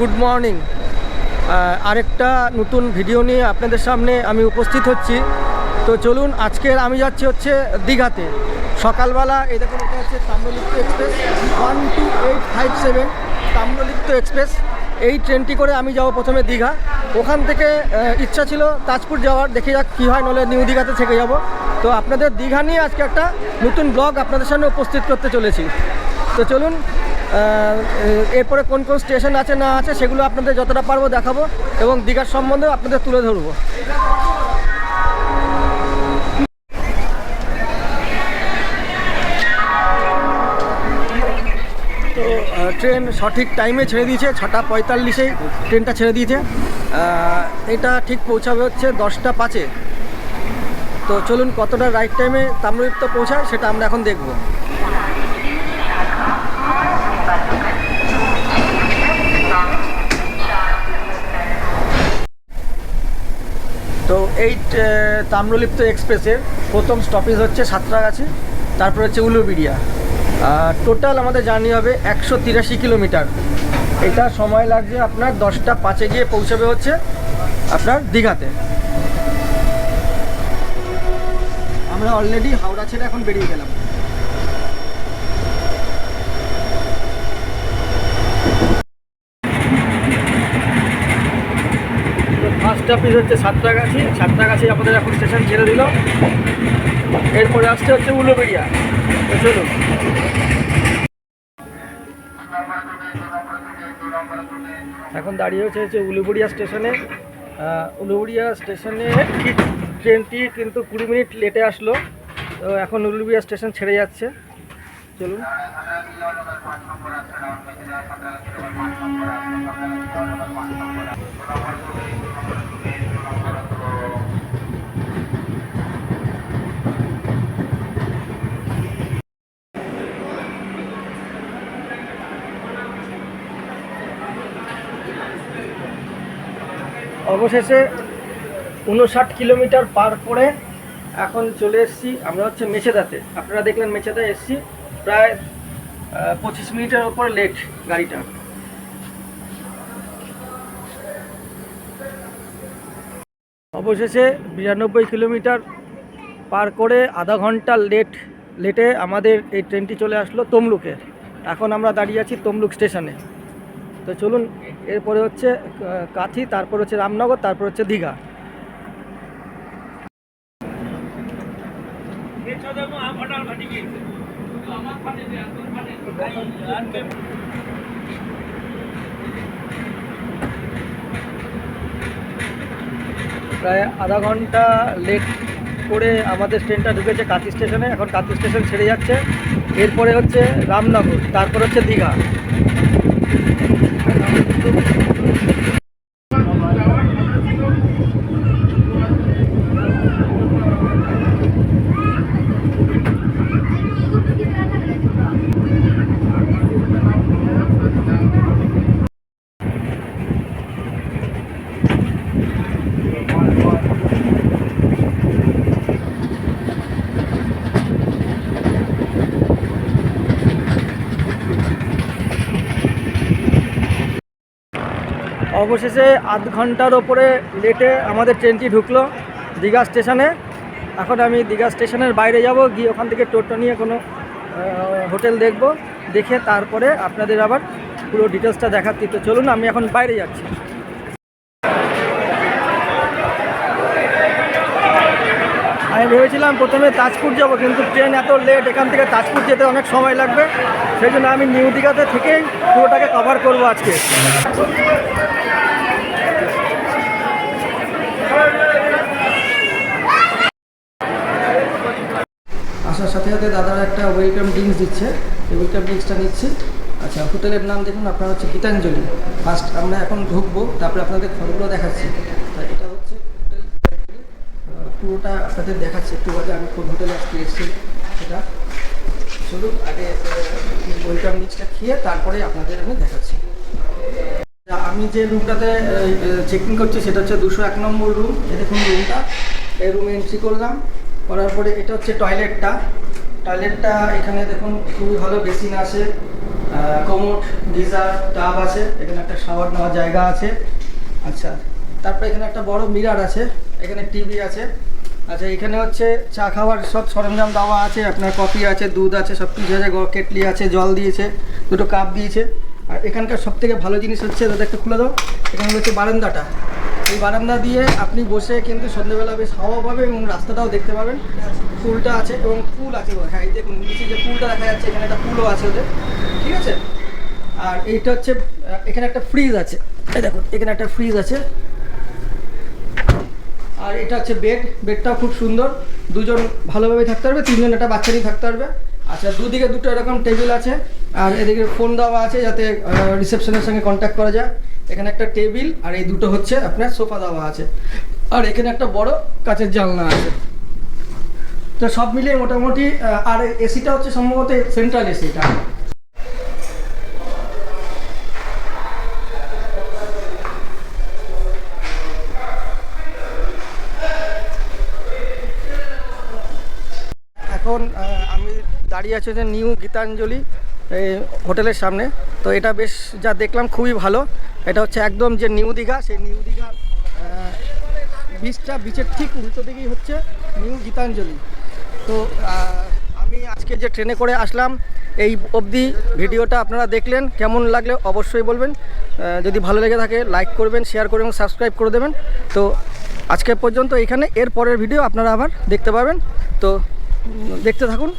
Good morning. আরেকটা নতুন video নিয়ে আপনাদের সামনে আমি উপস্থিত হচ্ছি। তো চলুন, আজকের আমি যাচ্ছি হচ্ছে দীঘাতে। সকালবেলা, এই দেখুন, এটা হচ্ছে Tamralipta express one two eight five seven, Tamralipta express. এই ট্রেনটি করে আমি যাব প্রথমে দীঘা। ওখান থেকে ইচ্ছা ছিল তাজপুর যাওয়ার, দেখে যাক কী হয় নলে নিউ দীঘাতে থেকে যাব। তো আপনাদের দীঘা নিয়ে আজকে একটা নতুন ব্লগ আপনাদের সামনে উপস্থিত করতে চলেছি। তো চলুন এরপরে কোন কোন স্টেশন আছে, না আছে, সেগুলো আপনাদের যতটা পারব দেখাবো এবং দীঘার সম্বন্ধে আপনাদের তুলে ধরবো। ট্রেন সঠিক টাইমে ছেড়ে দিয়েছে, ছটা পঁয়তাল্লিশেই ট্রেনটা ছেড়ে দিয়েছে। এটা ঠিক পৌঁছাবে হচ্ছে দশটা পাঁচে। তো চলুন কতটা রাইট টাইমে তাম্রলিপ্ত পৌঁছায়, সেটা আমরা এখন দেখব তো এই আহ, তাম্রলিপ্ত এক্সপ্রেসের প্রথম স্টপেজ হচ্ছে সাঁতরাগাছি, তারপর হচ্ছে উলুবিড়িয়া। টোটাল আমাদের জার্নি হবে একশো তিরাশি কিলোমিটার। এটা সময় লাগছে আপনার দশটা পাঁচে গিয়ে পৌঁছাবে হচ্ছে আপনার দীঘাতে। আমরা অলরেডি হাওড়া ছেড়ে এখন বেরিয়ে গেলাম। ফার্স্ট অফিস হচ্ছে সাতটাগাছি। সাতটাগাছি আমাদের এখন স্টেশন ছেড়ে দিল। এরপরে আসছে হচ্ছে উলুবেড়িয়া তো চলুন। এখন দাঁড়িয়ে হচ্ছে হচ্ছে উলুবেড়িয়া স্টেশনে উলুবেড়িয়া স্টেশনে ঠিক ট্রেনটি কিন্তু কুড়ি মিনিট লেটে আসলো। তো এখন উলুবেড়িয়া স্টেশন ছেড়ে যাচ্ছে। চলুন। অবশেষে উনষাট কিলোমিটার পার করে এখন চলে এসেছি আমরা হচ্ছে মেছেদাতে। আপনারা দেখলেন মেছেদা এসেছি, প্রায় পঁচিশ মিনিটের ওপর লেট গাড়িটা। অবশেষে বিরানব্বই কিলোমিটার পার করে আধা ঘণ্টা লেট লেটে আমাদের এই ট্রেনটি চলে আসলো তমলুকে। এখন আমরা দাঁড়িয়ে আছি তমলুক স্টেশনে। তো চলুন, এরপরে হচ্ছে কাথি, তারপর হচ্ছে রামনগর, তারপর হচ্ছে দীঘা। প্রায় আধা ঘণ্টা লেট করে আমাদের ট্রেনটা ঢুকেছে কাঁথি স্টেশনে, এখন কাঁথি স্টেশন ছেড়ে যাচ্ছে। এরপরে হচ্ছে রামনগর, তারপর হচ্ছে দীঘা। Thank you. অবশেষে আধ ঘণ্টার ওপরে লেটে আমাদের ট্রেনটি ঢুকলো দীঘা স্টেশনে। এখন আমি দীঘা স্টেশনের বাইরে যাব, গিয়ে ওখান থেকে টোটো নিয়ে কোনো হোটেল দেখব, দেখে তারপরে আপনাদের আবার পুরো ডিটেলসটা দেখাচ্ছি। তো চলুন, আমি এখন বাইরে যাচ্ছি। ভেবেছিলাম প্রথমে তাজপুর যাব, কিন্তু ট্রেন এত লেট এখান থেকে তাজপুর যেতে অনেক সময় লাগবে। সেই জন্য আমি নিউ দীঘাতে থেকেই পুরোটাকে কভার করব আজকে। আসার সাথে সাথে দাদারা একটা ওয়েলকাম ড্রিঙ্কস দিচ্ছে। এই ওয়েলকাম ড্রিঙ্কসটা নিচ্ছি। আচ্ছা হোটেলের নাম দেখুন, আপনার হচ্ছে গীতাঞ্জলি। ফার্স্ট আমরা এখন ঢুকবো, তারপরে আপনাদের ঘরগুলো দেখাচ্ছি। এটা হচ্ছে হোটেল গীতাঞ্জলি। আহ, পুরোটা আপনাদের দেখাচ্ছি, একটু বাদে আমি কোন হোটেলে আজকে এসেছি সেটা। চলুন, আগে ওয়েলকাম ড্রিঙ্কসটা খেয়ে তারপরে আপনাদের আমি দেখাচ্ছি। আমি যে রুমটাতে চেক ইন করছি সেটা হচ্ছে দুশো এক নম্বর রুম। এই দেখুন রুমটা। এই রুমে এন্ট্রি করলাম। করার পরে এটা হচ্ছে টয়লেটটা টয়লেটটা এখানে দেখুন খুবই ভালো বেসিন আছে কোমোট গিজার টাব আছে। এখানে একটা শাওয়ার নেওয়ার জায়গা আছে। আচ্ছা তারপরে এখানে একটা বড় মিরার আছে। এখানে টিভি আছে। আচ্ছা এখানে হচ্ছে চা খাওয়ার সব সরঞ্জাম দেওয়া আছে, আপনার কফি আছে, দুধ আছে, সব কিছু আছে কেটলি আছে, জল দিয়েছে, দুটো কাপ দিয়েছে। আর এখানকার সব থেকে ভালো জিনিস হচ্ছে, দাদা একটু খুলে দাও, এখানে হচ্ছে বারান্দাটা। এই বারান্দা দিয়ে আপনি বসে কিন্তু সন্ধ্যেবেলা বেশ হাওয়া পাবে এবং রাস্তাটাও দেখতে পাবেন। ফুলটা আছে এবং ফুল আছে। হ্যাঁ এই দেখুন, নিচে যে ফুলটা দেখা যাচ্ছে, এখানে একটা ফুলও আছে ওদের। ঠিক আছে? আর এইটা হচ্ছে এখানে একটা ফ্রিজ আছে। দেখুন, এখানে একটা ফ্রিজ আছে। আর এটা হচ্ছে বেড বেডটাও খুব সুন্দর। দুজন ভালোভাবে থাকতে পারবে, তিনজন একটা বাচ্চা নিয়ে থাকতে পারবে। আচ্ছা দুদিকে দুটো এরকম টেবিল আছে, আর এদিকে ফোন দেওয়া আছে যাতে রিসেপশনের সঙ্গে কন্ট্যাক্ট করা যায়। এখানে একটা টেবিল আর এই দুটো হচ্ছে আপনার সোফা দেওয়া আছে। আর এখানে একটা বড় কাচের জানলা আছে। তো সব মিলিয়ে মোটামুটি আর এসিটা হচ্ছে সম্ভবত সেন্ট্রাল এসিটা দাঁড়িয়ে আছে যে নিউ গীতাঞ্জলি এই হোটেলের সামনে। তো এটা বেশ যা দেখলাম খুবই ভালো। এটা হচ্ছে একদম যে নিউ দীঘা, সেই নিউ দীঘা বিচটা বিচের ঠিক উল্টো দিকেই হচ্ছে নিউ গীতাঞ্জলি। তো আমি আজকে যে ট্রেনে করে আসলাম, এই অবধি ভিডিওটা আপনারা দেখলেন। কেমন লাগলে অবশ্যই বলবেন। যদি ভালো লেগে থাকে লাইক করবেন শেয়ার করবেন সাবস্ক্রাইব করে দেবেন। তো, আজকে পর্যন্ত এখানে। এর পরের ভিডিও আপনারা আবার দেখতে পাবেন। তো দেখতে থাকুন।